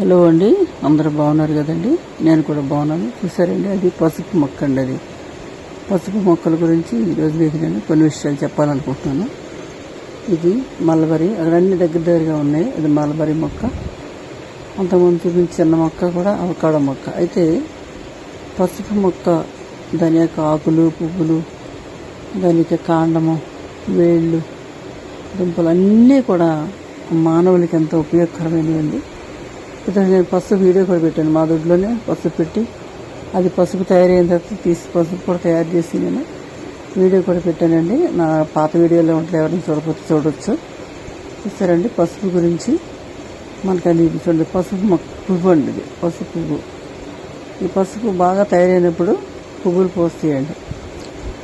Hello అండి అందరూ బాగున్నారు కదండి? నేను కూడా బాగున్నాను. చూసారండి అది పసుపు మొక్క అండి అది. పసుపు మొక్కల గురించి ఈరోజు మీకు నేను కొన్ని విషయాలు చెప్పాలనుకుంటున్నాను. ఇది మలబరీ అక్కడ అన్ని దగ్గర దగ్గరగా ఉన్నాయి. ఇది మలబరీ మొక్క. అంతకుముందు చూపించిన చిన్న మొక్క కూడా అవకాడ మొక్క. అయితే పసుపు మొక్క దాని యొక్క ఆకులు పువ్వులు దాని యొక్క కాండము వేళ్ళు దుంపలు అన్నీ కూడా మానవులకి ఎంతో ఉపయోగకరమైనవండి. ఇతను నేను పసుపు వీడియో కూడా పెట్టాను మా దొడ్లోనే పసుపు పెట్టి. అది పసుపు తయారైన తర్వాత తీసి పసుపు కూడా తయారు చేసి నేను వీడియో కూడా పెట్టానండి. నా పాత వీడియోలో ఉంటే ఎవరైనా చూడకపోతే చూడవచ్చు చూస్తారండి పసుపు గురించి. మనకు అనిపించండి పసుపు మొక్క పువ్వు అండి ఇది పసుపు పువ్వు. ఈ పసుపు బాగా తయారైనప్పుడు పువ్వులు పోస్తాయండి.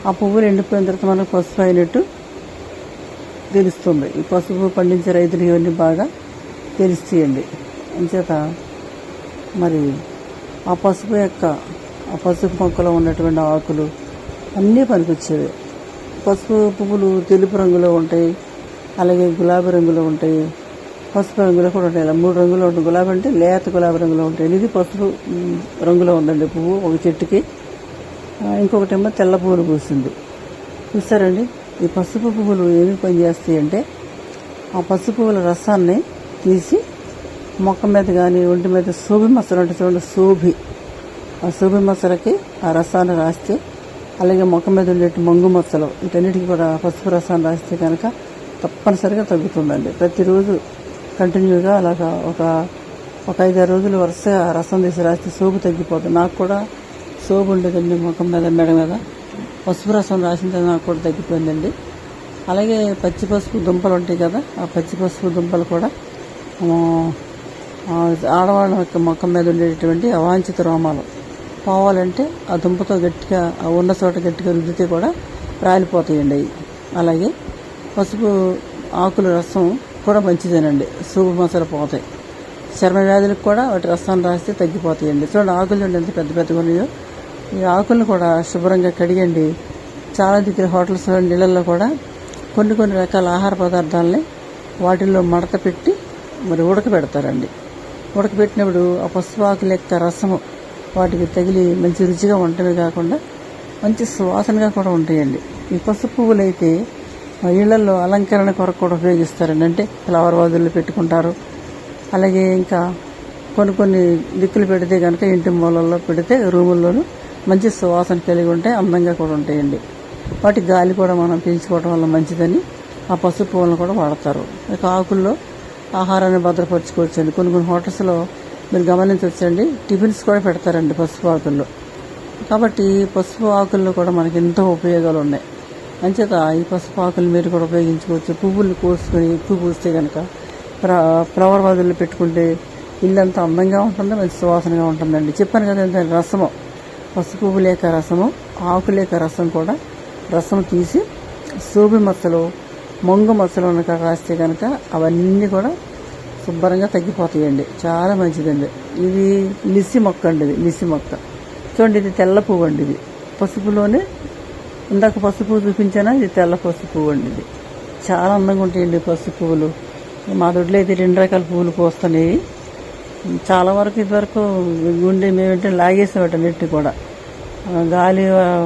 ఆ పువ్వులు ఎండిపోయిన తర్వాత మనకు పసుపు అయినట్టు తెలుస్తుంది. ఈ పసుపు పండించే రైతులు ఇవన్నీ బాగా తెలుస్తాయండి. అంచేత మరి ఆ పసుపు యొక్క ఆ పసుపు మొక్కలో ఉన్నటువంటి ఆకులు అన్నీ పనికొచ్చేవి. పసుపు పువ్వులు తెలుపు రంగులో ఉంటాయి అలాగే గులాబీ రంగులో ఉంటాయి పసుపు రంగులో కూడా ఉంటాయి. ఇలా మూడు రంగులో ఉంటుంది. గులాబీ అంటే లేత గులాబీ రంగులో ఉంటాయి. ఇది పసుపు రంగులో ఉందండి పువ్వు ఒక చెట్టుకి. ఇంకొకటేమో తెల్ల పువ్వులు పూసింది. చూస్తారండి ఈ పసుపు పువ్వులు ఏమి పని చేస్తాయి అంటే ఆ పసుపు పువ్వుల రసాన్ని తీసి మొక్క మీద కానీ ఒంటి మీద సోబి మసలు అంటే చూడండి సూభి ఆ సోబి మసలకి ఆ రసాన్ని రాస్తే అలాగే మొక్క మీద ఉండే మంగు మచ్చలు వీటన్నిటికీ కూడా పసుపు రసాన్ని రాస్తే కనుక తప్పనిసరిగా తగ్గుతుందండి. ప్రతిరోజు కంటిన్యూగా అలాగా ఒక ఒక ఐదారు రోజులు వరుసగా రసం తీసి రాస్తే సోపు తగ్గిపోతుంది నాకు కూడా సోపు ఉండేదండి ముఖం మీద మెడ మీద. పసుపు రసం రాసిన తర్వాత నాకు కూడా తగ్గిపోయిందండి. అలాగే పచ్చి పసుపు దుంపలు ఉంటాయి కదా ఆ పచ్చి పసుపు దుంపలు కూడా ఆడవాళ్ళ యొక్క ముఖం మీద ఉండేటటువంటి అవాంఛిత రోమాలు. పోవాలంటే ఆ దుంపతో గట్టిగా ఆ ఉన్న చోట గట్టిగా రుద్దితే కూడా రాలిపోతాయండి అవి. అలాగే పసుపు ఆకుల రసం కూడా మంచిదేనండి. సూపు మసాలా పోతాయి. చర్మ వ్యాధులకు కూడా వాటి రసాన్ని రాస్తే తగ్గిపోతాయండి. చూడండి ఆకులు చూడండి ఎంత పెద్ద పెద్దగా ఉన్నాయో. ఈ ఆకులను కూడా శుభ్రంగా కడిగండి. చాలా దగ్గర హోటల్స్లో నీళ్ళల్లో కూడా కొన్ని కొన్ని రకాల ఆహార పదార్థాలని వాటిల్లో మడత పెట్టి మరి ఉడకబెడతారండి. ఉడకబెట్టినప్పుడు ఆ పసుపాకు లెక్క రసము వాటికి తగిలి మంచి రుచిగా ఉండటమే కాకుండా మంచి సువాసనగా కూడా ఉంటాయండి. ఈ పసుపు పువ్వులు అయితే ఆ ఇళ్ళలో అలంకరణ కొరకు కూడా ఉపయోగిస్తారండి. అంటే ఫ్లవర్ వాజుల్లో పెట్టుకుంటారు. అలాగే ఇంకా కొన్ని కొన్ని దిక్కులు పెడితే కనుక ఇంటి మూలల్లో పెడితే రూముల్లోనూ మంచి సువాసన కలిగి ఉంటే అందంగా కూడా ఉంటాయండి. వాటి గాలి కూడా మనం పీల్చుకోవడం వల్ల మంచిదని ఆ పసుపు పువ్వులను కూడా వాడతారు. ఇక ఆకుల్లో ఆహారాన్ని భద్రపరచుకోవచ్చండి. కొన్ని కొన్ని హోటల్స్లో మీరు గమనించవచ్చండి. టిఫిన్స్ కూడా పెడతారండి పసుపు ఆకుల్లో. కాబట్టి పసుపు ఆకుల్లో కూడా మనకి ఎంతో ఉపయోగాలు ఉన్నాయి. అంచేత ఈ పసుపు ఆకులు మీరు కూడా ఉపయోగించుకోవచ్చు. పువ్వులు కోసుకొని ఎక్కువ పూస్తే కనుక ఫ్లవర్ వదులు పెట్టుకుంటే ఇల్లంతా అందంగా ఉంటుంది మంచి సువాసనగా ఉంటుందండి. చెప్పాను కదా ఎంత రసము. పసుపు పువ్వు లేక రసము ఆకు లేక రసం కూడా రసం తీసి సోబి మచ్చలు మొంగు మసలు ఉన్న రాస్తే కనుక అవన్నీ కూడా శుభ్రంగా తగ్గిపోతాయండి. చాలా మంచిదండి. ఇది లిసి మొక్క అండి ఇది లిసి మొక్క. చూడండి ఇది తెల్ల పువ్వు అండి ఇది. పసుపులోనే ఇందాక పసుపు చూపించానా? ఇది తెల్ల పసుపు పువ్వు అండి ఇది. చాలా అందంగా ఉంటాయండి పసుపు పువ్వులు. మా దొడ్లో అయితే రెండు రకాల పువ్వులు పోస్తున్నాయి. చాలా వరకు ఇదివరకు గుండె మేమేంటే లాగేసేవాటి అన్నిటి కూడా. గాలి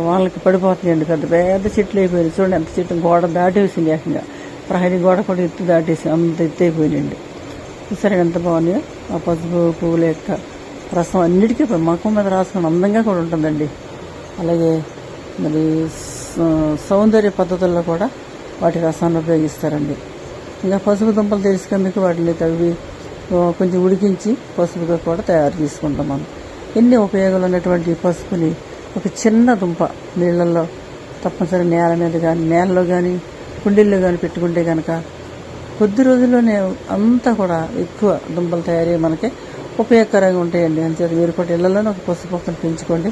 వాళ్ళకి పడిపోతున్నాయండి పెద్ద పెద్ద చెట్లు అయిపోయింది చూడండి ఎంత చెట్టు గోడ దాటేసింది ఏకంగా. ప్రహరీ గోడ కూడా ఎత్తు దాటేసి అంత ఎత్తు అయిపోయిందండి చూసారా ఎంత బాగున్నాయో? ఆ పసుపు పువ్వుల యొక్క రసం అన్నిటికీ మకం మీద రాసుకుని అందంగా కూడా ఉంటుందండి. అలాగే మరి సౌందర్య పద్ధతుల్లో కూడా వాటి రసాన్ని ఉపయోగిస్తారండి. ఇంకా పసుపు దుంపలు తెలుసుకుందుకు వాటిని తవ్వి కొంచెం ఉడికించి పసుపుగా కూడా తయారు చేసుకుంటాం మనం. ఎన్ని ఉపయోగాలు ఉన్నటువంటి పసుపుని ఒక చిన్న దుంప నీళ్ళల్లో తప్పనిసరి నేల మీద కానీ నేలలో కానీ కుండీల్లో కానీ పెట్టుకుంటే కనుక కొద్ది రోజుల్లోనే అంతా కూడా ఎక్కువ దుంపలు తయారయ్యి మనకి ఉపయోగకరంగా ఉంటాయండి. అంచేత మీరు కూడా ఇళ్ళలోనే ఒక పసుపు మొక్కను పెంచుకోండి.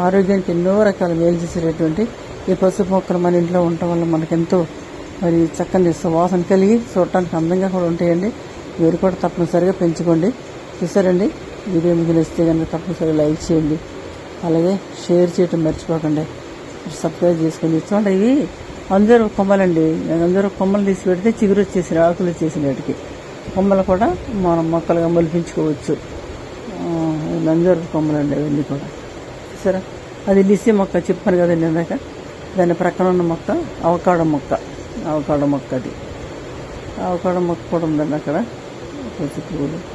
ఆరోగ్యానికి ఎన్నో రకాల మేలు చేసేటటువంటి ఈ పసుపు మొక్కలు మన ఇంట్లో ఉండటం వల్ల మనకెంతో మరి చక్కని సువాసన కలిగి చూడటానికి అందంగా కూడా ఉంటాయండి. మీరు కూడా తప్పనిసరిగా పెంచుకోండి. చూసారండి వీడియో మీకు నచ్చితే కనుక తప్పనిసరిగా లైక్ చేయండి. అలాగే షేర్ చేయటం మర్చిపోకండి. సబ్స్క్రైబ్ చేసుకోండి చూడండి ఇవి అందరూ కొమ్మలండి. అందరూ కొమ్మలు తీసి పెడితే చిగురు వచ్చేసిన ఆకులు వచ్చేసిన వాటికి కొమ్మలు కూడా మనం మొక్కలుగా మొలిపించుకోవచ్చు. ఆ, నంజూరు అవన్నీ కూడా. సరే అది లిసి మొక్క చెప్పాను కదండి ఇందాక. దాని ప్రక్కన ఉన్న మొక్క అవకాడో మొక్క. అవకాడ మొక్క అది. అవకాడో మొక్క కూడా ఉందండి అక్కడ. పూలు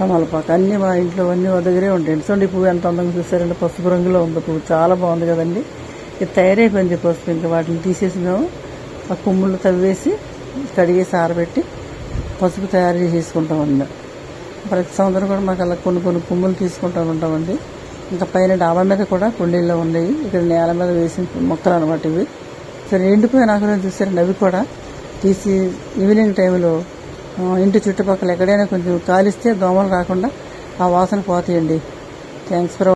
తమలపాకు అన్నీ మా ఇంట్లో అన్నీ మా దగ్గరే ఉంటాయండి చూడండి ఈ పువ్వు ఎంత అందంగా చూసారండి పసుపు రంగులో ఉంది పువ్వు. చాలా బాగుంది కదండి. ఇది తయారైపోయింది పసుపు ఇంకా వాటిని తీసేసి మేము ఆ కొమ్ములు తవ్వేసి కడిగేసి ఆరబెట్టి పసుపు తయారు చేసేసుకుంటామండి ప్రతి సంవత్సరం కూడా మాకు అలా కొన్ని కొన్ని కొమ్ములు తీసుకుంటూ ఉంటామండి. ఇంకా పైన డాబా మీద కూడా కుండీల్లో ఉన్నాయి. ఇక్కడ నేల మీద వేసిన మొక్కలు అనమాట ఇవి. సరే ఎండిపోయిన ఆకులను చూసారండి. అవి కూడా తీసి ఈవినింగ్ టైంలో ఇంటి చుట్టుపక్కల ఎక్కడైనా కొంచెం కాలిస్తే దోమలు రాకుండా ఆ వాసన పోతాయండి. Thanks for